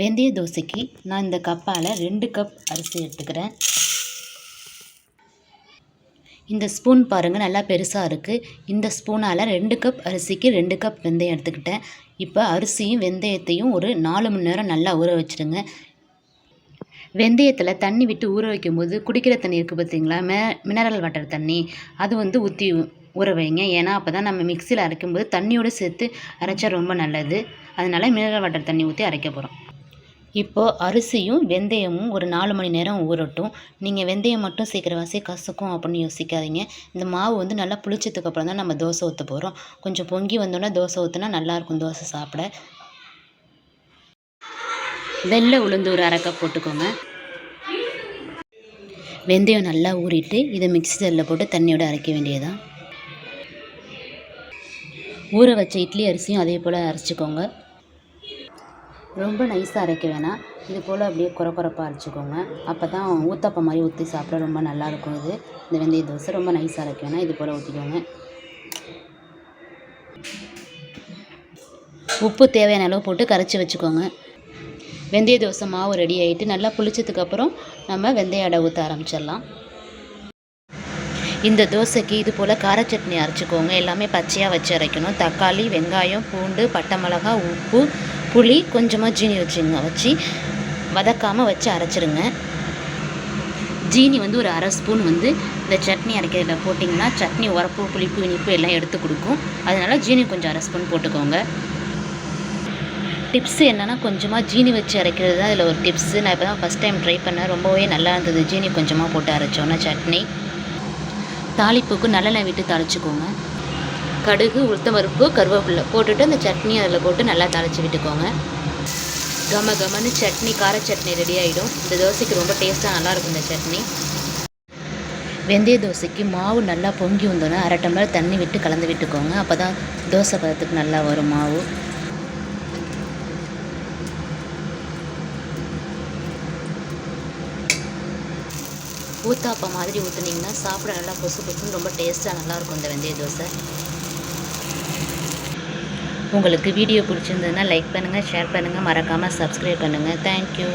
வெந்தய தோசைக்கு நான் இந்த கப்பால் ரெண்டு கப் அரிசி எடுத்துக்கிறேன். இந்த ஸ்பூன் பாருங்கள் நல்லா பெருசாக இருக்குது இந்த ஸ்பூனால் ரெண்டு கப் அரிசிக்கு ரெண்டு கப் வெந்தயம் எடுத்துக்கிட்டேன். இப்போ அரிசியும் வெந்தயத்தையும் ஒரு நாலு மணி நேரம் நல்லா ஊற வச்சுடுங்க வெந்தயத்தில் தண்ணி விட்டு ஊற வைக்கும்போது குடிக்கிற தண்ணி இருக்குது பார்த்தீங்களா மே மினரல் வாட்டர் தண்ணி. அது வந்து ஊற்றி ஊற வைங்க. ஏன்னா அப்போ தான் நம்ம மிக்சியில் அரைக்கும்போது தண்ணியோடு சேர்த்து அரைச்சா ரொம்ப நல்லது. அதனால் மினரல் வாட்டர் தண்ணி ஊற்றி அரைக்க போகிறோம் இப்போது அரிசியும் வெந்தயமும் ஒரு நாலு மணி நேரம் ஊறட்டும். நீங்கள் வெந்தயம் மட்டும் சீக்கிரவாசி வாசி கசக்கும் அப்படின்னு யோசிக்காதீங்க. இந்த மாவு வந்து நல்லா புளிச்சதுக்கு அப்புறம் தான் நம்ம தோசை ஊற்ற போகிறோம் கொஞ்சம் பொங்கி வந்தோன்னே தோசை ஊற்றினா நல்லாயிருக்கும் தோசை சாப்பிட. வெள்ளை உளுந்து ஒரு அரைக்க போட்டுக்கோங்க. வெந்தயம் நல்லா ஊறிட்டு இதை மிக்சி ஜாரில் போட்டு தண்ணியோடு அரைக்க வேண்டியதான் ஊற வச்ச இட்லி அரிசியும் அதே போல் அரைச்சிக்கோங்க. ரொம்ப நைஸாக அரைக்க வேணாம். இது போல் அப்படியே குறை குறைப்பாக அரைச்சிக்கோங்க. அப்போ தான் ஊத்தப்பம் மாதிரி ஊற்றி சாப்பிட ரொம்ப நல்லாயிருக்கும் இது. இந்த வெந்தய தோசை ரொம்ப நைஸாக அரைக்க வேணாம். இது போல் ஊற்றிக்கோங்க உப்பு தேவையான அளவு போட்டு கரைச்சி வச்சுக்கோங்க. வெந்தய தோசை மாவு ரெடி ஆகிட்டு நல்லா புளிச்சதுக்கப்புறம் நம்ம வெந்தய அடை ஊற்ற ஆரம்பிச்சிடலாம். இந்த தோசைக்கு இது போல் கார சட்னி அரைச்சிக்கோங்க. எல்லாமே பச்சையாக வச்சு அரைக்கணும். தக்காளி வெங்காயம் பூண்டு பட்டை மிளகா உப்பு புளி கொஞ்சமாக ஜீனி வச்சுங்க வச்சு வதக்காமல் வச்சு அரைச்சிருங்க. ஜீனி வந்து ஒரு அரை ஸ்பூன் வந்து இந்த சட்னி அரைக்கிறதுல போட்டிங்கன்னா சட்னி உரப்பு புளிப்பு இனிப்பு எல்லாம் எடுத்து கொடுக்கும். அதனால் ஜீனி கொஞ்சம் அரை ஸ்பூன் போட்டுக்கோங்க. டிப்ஸ் என்னென்னா கொஞ்சமாக ஜீனி வச்சு அரைக்கிறது தான் இதில் ஒரு டிப்ஸு. நான் இப்போ தான் ஃபஸ்ட் டைம் ட்ரை பண்ணேன். ரொம்பவே நல்லா இருந்தது. ஜீனி கொஞ்சமாக போட்டு அரைச்சோன்னா சட்னி. தாளிப்புக்கு நல்லெண்ணெய் விட்டு தாளிச்சுக்கோங்க. கடுகு உளுத்தம்பருப்பு கருவேப்பிலை போட்டுட்டு அந்த சட்னி அதில் போட்டு நல்லா தாளித்து விட்டுக்கோங்க. கம கமன்னு சட்னி கார சட்னி ரெடி ஆகிடும் இந்த தோசைக்கு ரொம்ப டேஸ்ட்டாக நல்லாயிருக்கும் இந்த சட்னி. வெந்தய தோசைக்கு மாவு நல்லா பொங்கி வந்தோன்னே அரை டம்ளர் தண்ணி விட்டு கலந்து விட்டுக்கோங்க. அப்போ தான் தோசை பதத்துக்கு நல்லா வரும் மாவு. ஊத்தாப்பம் மாதிரி ஊற்றுனீங்கன்னா சாப்பிட நல்லா கொசு கொசுன்னு ரொம்ப டேஸ்ட்டாக நல்லாயிருக்கும் இந்த வெந்தய தோசை. உங்களுக்கு வீடியோ பிடிச்சிருந்ததுன்னா லைக் பண்ணுங்கள் ஷேர் பண்ணுங்கள் மறக்காமல் சப்ஸ்கிரைப் பண்ணுங்கள் தேங்க்யூ